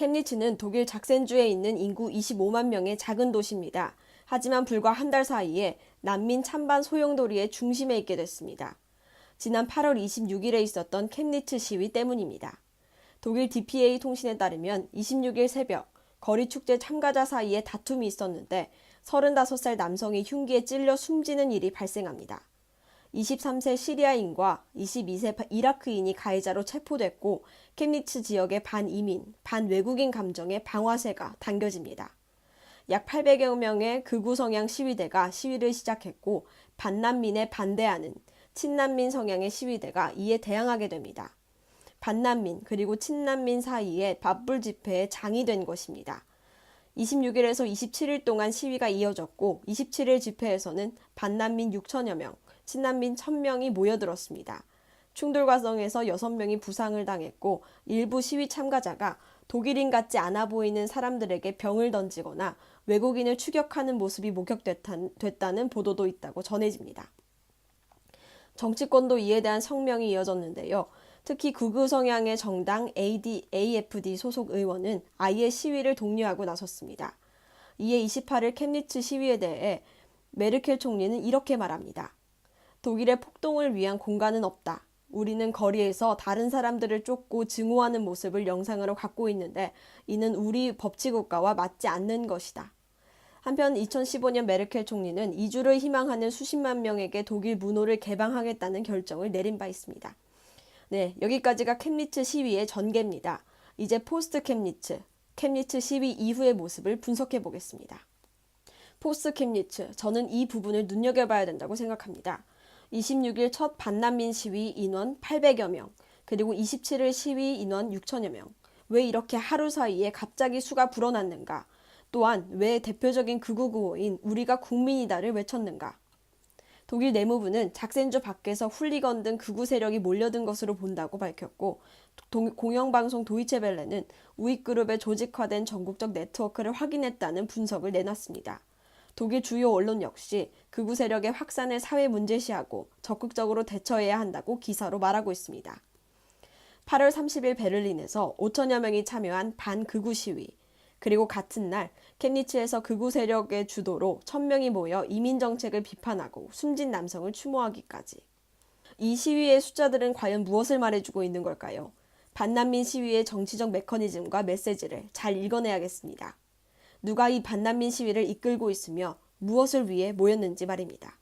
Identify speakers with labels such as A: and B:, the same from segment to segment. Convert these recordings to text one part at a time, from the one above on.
A: 켐니츠는 독일 작센주에 있는 인구 25만 명의 작은 도시입니다. 하지만 불과 한 달 사이에 난민 찬반 소용돌이의 중심에 있게 됐습니다. 지난 8월 26일에 있었던 켐니츠 시위 때문입니다. 독일 DPA 통신에 따르면 26일 새벽 거리 축제 참가자 사이에 다툼이 있었는데 35살 남성이 흉기에 찔려 숨지는 일이 발생합니다. 23세 시리아인과 22세 이라크인이 가해자로 체포됐고 켐니츠 지역의 반이민, 반외국인 감정의 방화세가 당겨집니다. 약 800여 명의 극우 성향 시위대가 시위를 시작했고 반난민에 반대하는 친난민 성향의 시위대가 이에 대항하게 됩니다. 반난민 그리고 친난민 사이에 맞불 집회에 장이 된 것입니다. 26일에서 27일 동안 시위가 이어졌고 27일 집회에서는 반난민 6천여 명, 친난민 1000명이 모여들었습니다. 충돌 과정에서 6명이 부상을 당했고 일부 시위 참가자가 독일인 같지 않아 보이는 사람들에게 병을 던지거나 외국인을 추격하는 모습이 목격됐다는 보도도 있다고 전해집니다. 정치권도 이에 대한 성명이 이어졌는데요. 특히 극우 성향의 정당 AD, AFD 소속 의원은 아예 시위를 독려하고 나섰습니다. 이에 28일 켐니츠 시위에 대해 메르켈 총리는 이렇게 말합니다. 독일의 폭동을 위한 공간은 없다. 우리는 거리에서 다른 사람들을 쫓고 증오하는 모습을 영상으로 갖고 있는데 이는 우리 법치국가와 맞지 않는 것이다. 한편 2015년 메르켈 총리는 이주를 희망하는 수십만 명에게 독일 문호를 개방하겠다는 결정을 내린 바 있습니다. 네, 여기까지가 켐니츠 시위의 전개입니다. 이제 포스트 켐니츠, 켐니츠 시위 이후의 모습을 분석해 보겠습니다. 포스트 켐니츠, 저는 이 부분을 눈여겨봐야 된다고 생각합니다. 26일 첫 반난민 시위 인원 800여 명, 그리고 27일 시위 인원 6천여 명. 왜 이렇게 하루 사이에 갑자기 수가 불어났는가? 또한 왜 대표적인 극우 구호인 우리가 국민이다를 외쳤는가? 독일 내무부는 작센주 밖에서 훌리건 등 극우 세력이 몰려든 것으로 본다고 밝혔고 공영방송 도이체벨레는 우익그룹의 조직화된 전국적 네트워크를 확인했다는 분석을 내놨습니다. 독일 주요 언론 역시 극우 세력의 확산을 사회 문제시하고 적극적으로 대처해야 한다고 기사로 말하고 있습니다. 8월 30일 베를린에서 5천여 명이 참여한 반극우 시위, 그리고 같은 날 켐니츠에서 극우 세력의 주도로 천명이 모여 이민 정책을 비판하고 숨진 남성을 추모하기까지. 이 시위의 숫자들은 과연 무엇을 말해주고 있는 걸까요? 반난민 시위의 정치적 메커니즘과 메시지를 잘 읽어내야겠습니다. 누가 이 반난민 시위를 이끌고 있으며 무엇을 위해 모였는지 말입니다.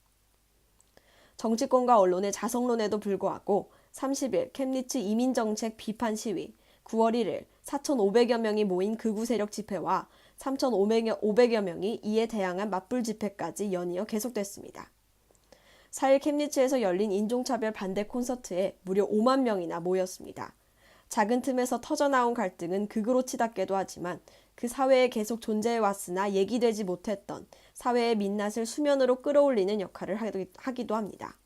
A: 정치권과 언론의 자성론에도 불구하고 30일 켐니츠 이민정책 비판 시위, 9월 1일 4,500여 명이 모인 극우 세력 집회와 3,500여 명이 이에 대항한 맞불 집회까지 연이어 계속됐습니다. 4일 켐니츠에서 열린 인종차별 반대 콘서트에 무려 5만 명이나 모였습니다. 작은 틈에서 터져나온 갈등은 극으로 치닫게도 하지만 그 사회에 계속 존재해 왔으나 얘기되지 못했던 사회의 민낯을 수면으로 끌어올리는 역할을 하기도 합니다.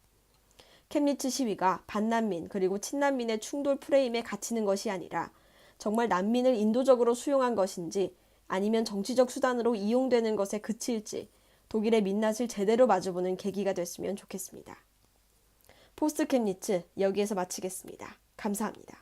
A: 켐니츠 시위가 반난민 그리고 친난민의 충돌 프레임에 갇히는 것이 아니라 정말 난민을 인도적으로 수용한 것인지 아니면 정치적 수단으로 이용되는 것에 그칠지 독일의 민낯을 제대로 마주보는 계기가 됐으면 좋겠습니다. 포스트 켐니츠 여기에서 마치겠습니다. 감사합니다.